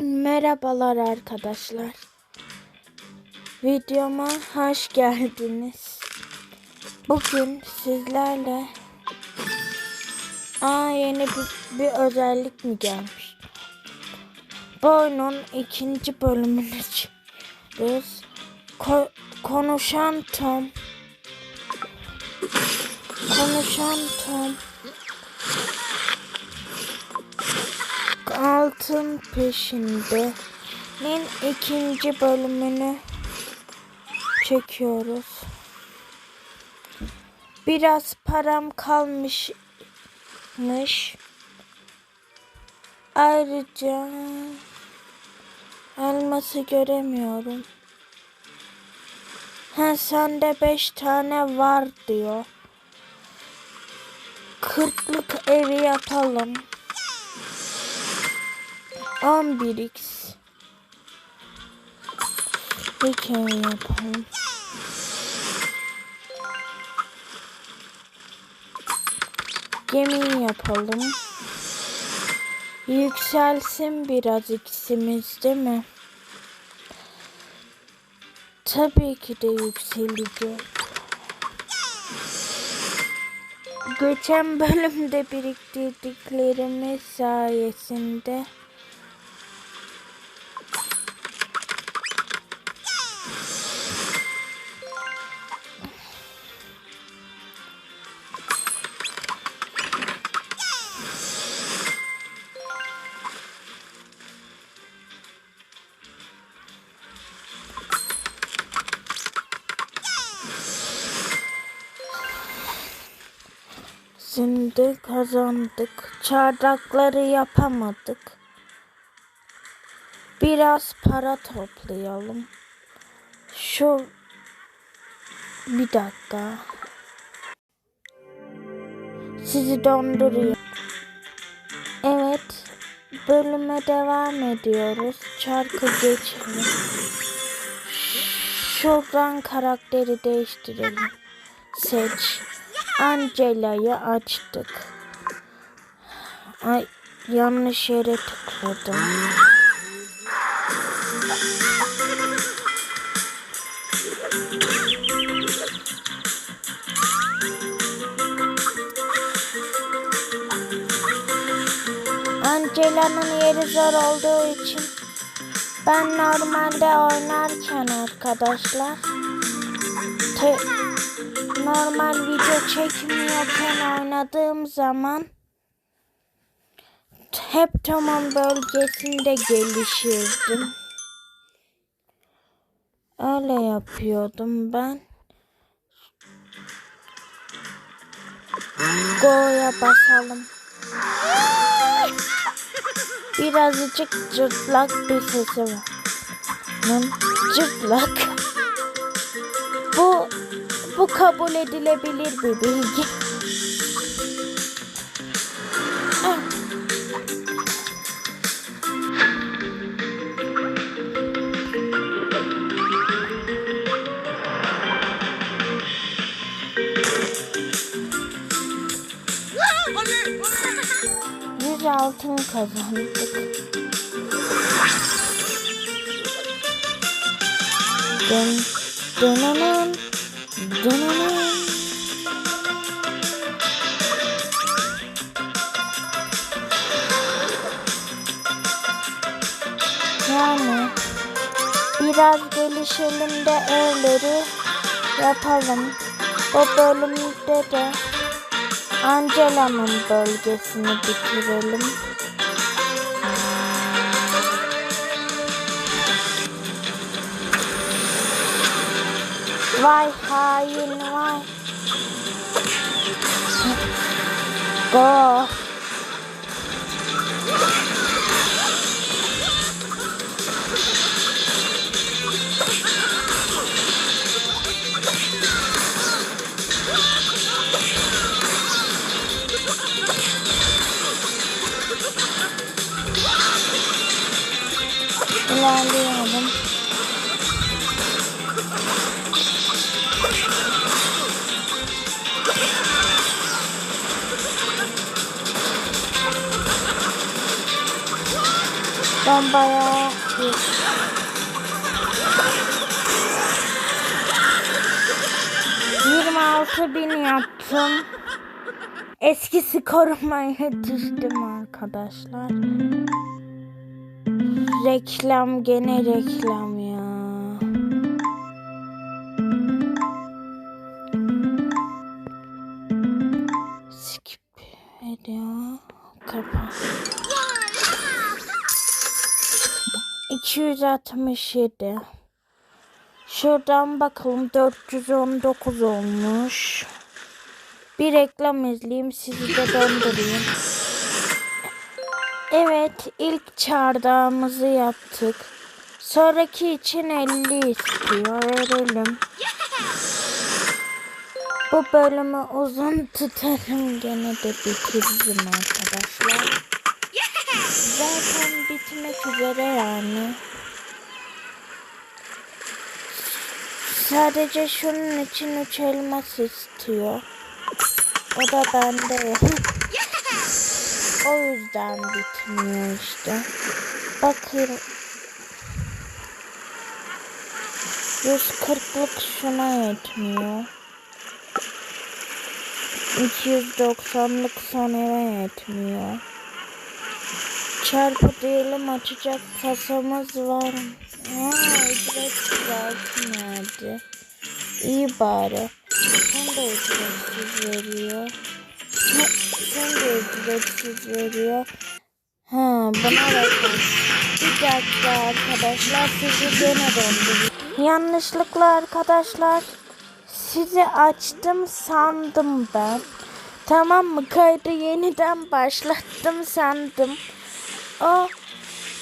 Merhabalar arkadaşlar. Videoma hoş geldiniz. Bugün sizlerle Aa yeni bir, bir özellik mi gelmiş? Bu oyunun ikinci bölümünü çekiyoruz. Ko- konuşan Tom. Konuşan Tom. Altın peşinde'nin ikinci bölümünü çekiyoruz. Biraz param kalmışmış. Ayrıca elması göremiyorum. Ha sende beş tane var diyor. Kırklık evi yapalım. 11x Peki yapalım. Gemi yapalım. Yükselsin biraz ikisimiz değil mi? Tabii ki de yükselecek. Geçen bölümde biriktirdiklerimiz sayesinde Şimdi kazandık. Çardakları yapamadık. Biraz para toplayalım. Şu bir dakika. Sizi donduruyor. Evet. Bölüme devam ediyoruz. Çarkı geçelim. Şuradan karakteri değiştirelim. Seç. Angela'yı açtık. Ay yanlış yere tıkladım. Angela'nın yeri zor olduğu için ben normalde oynarken arkadaşlar te normal video çekmiyorken oynadığım zaman hep tamam bölgesinde gelişirdim. Öyle yapıyordum ben. Go'ya basalım. Birazcık cırtlak bir sesi var. Cırtlak. Bu bu kabul edilebilir bir bilgi. Altın kazandık. Dın dınının dınının. Yani biraz gelişelim de evleri yapalım. Bu bölümde de Angela'nın bölgesini bitirelim. Vay hain vay. Go. Ben bayağı bir... Yirmi altı bin yaptım. Eski skoruma yetiştim arkadaşlar. Reklam gene reklam ya. Skip video kapat. 267. Şuradan bakalım 419 olmuş. Bir reklam izleyeyim sizi de döndüreyim. Evet ilk çardağımızı yaptık. Sonraki için 50 istiyor. Verelim. Bu bölümü uzun tutarım gene de bitiririm arkadaşlar. Zaten bitmek üzere yani. Sadece şunun için üç elmas istiyor. O da bende o yüzden bitmiyor işte. Bakın. 140'lık şuna yetmiyor. 290'lık sonera yetmiyor. Çarpı diyelim açacak kasamız var. Aa, ücretsiz altın verdi. İyi bari. Sen de ücretsiz veriyor. Ha, Sen de ücretsiz veriyor. Ha, buna bakın. Bir dakika arkadaşlar sizi gene döndürüyorum. Yanlışlıkla arkadaşlar sizi açtım sandım ben. Tamam mı? Kaydı yeniden başlattım sandım. O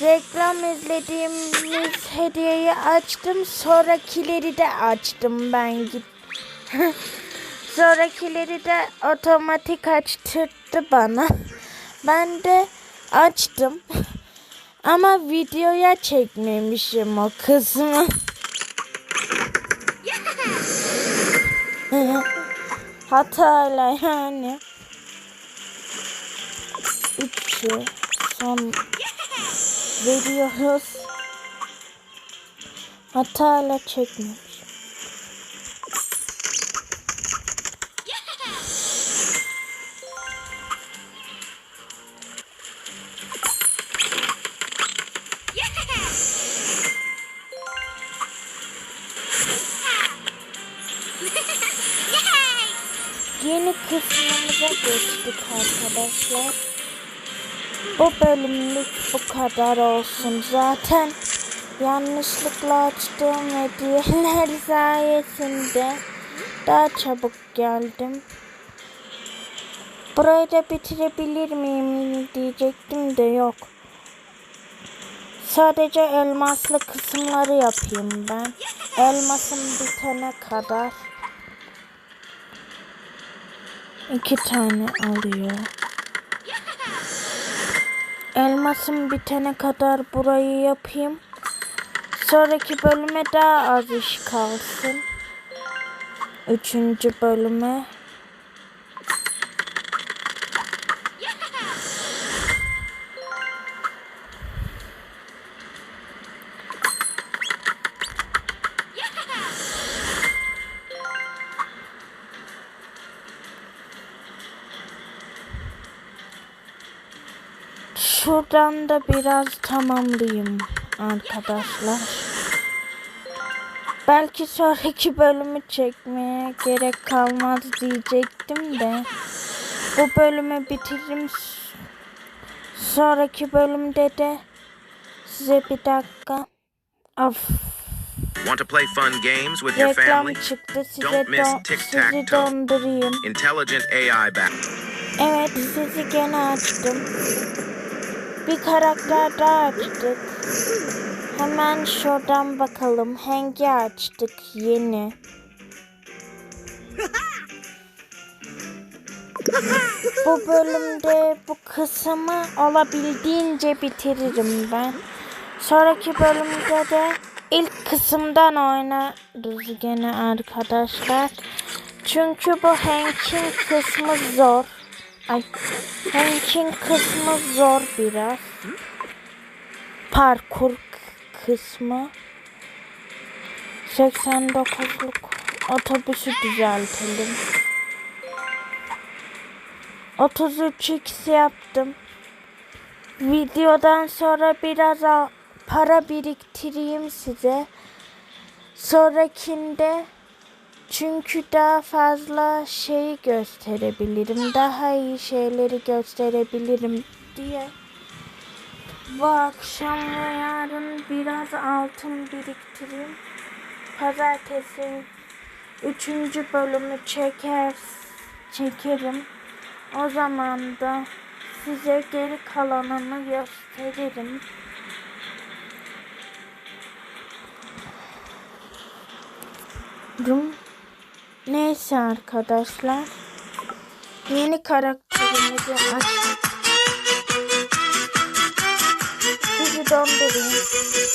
reklam izlediğimiz hediyeyi açtım. Sonrakileri de açtım ben git. Sonrakileri de otomatik açtırdı bana. Ben de açtım. Ama videoya çekmemişim o kısmı. Hatayla yani. Üçü son veriyoruz. Hatayla çekmemiş. Yeni kısmımıza geçtik arkadaşlar. Bu bölümlük bu kadar olsun. Zaten yanlışlıkla açtığım hediyeler sayesinde daha çabuk geldim. Burayı da bitirebilir miyim diyecektim de yok. Sadece elmaslı kısımları yapayım ben. Elmasım bitene kadar. İki tane alıyor. Elmasım bitene kadar burayı yapayım. Sonraki bölüme daha az iş kalsın. Üçüncü bölüme. Şuradan da biraz tamamlayayım arkadaşlar. Belki sonraki bölümü çekmeye gerek kalmaz diyecektim de. Bu bölümü bitiririm. Sonraki bölümde de size bir dakika. Of. Want to play fun games with your family? Don't miss Tic Tac Toe. Intelligent AI back. Evet sizi gene açtım. Bir karakter daha açtık. Hemen şuradan bakalım. Hangi açtık yeni? bu bölümde bu kısmı olabildiğince bitiririm ben. Sonraki bölümde de ilk kısımdan oynarız gene arkadaşlar. Çünkü bu Hank'in kısmı zor. Ay, Hank'in kısmı zor biraz. parkur kısmı 89'luk otobüsü düzeltelim. 33x yaptım. Videodan sonra biraz para biriktireyim size. Sonrakinde çünkü daha fazla şeyi gösterebilirim. Daha iyi şeyleri gösterebilirim diye. Bu akşam ve yarın biraz altın biriktireyim. Pazartesi üçüncü bölümü çeker çekerim. O zaman da size geri kalanını gösteririm. Rum. Neyse arkadaşlar. Yeni karakterimizi açtık. Sizi dondurayım.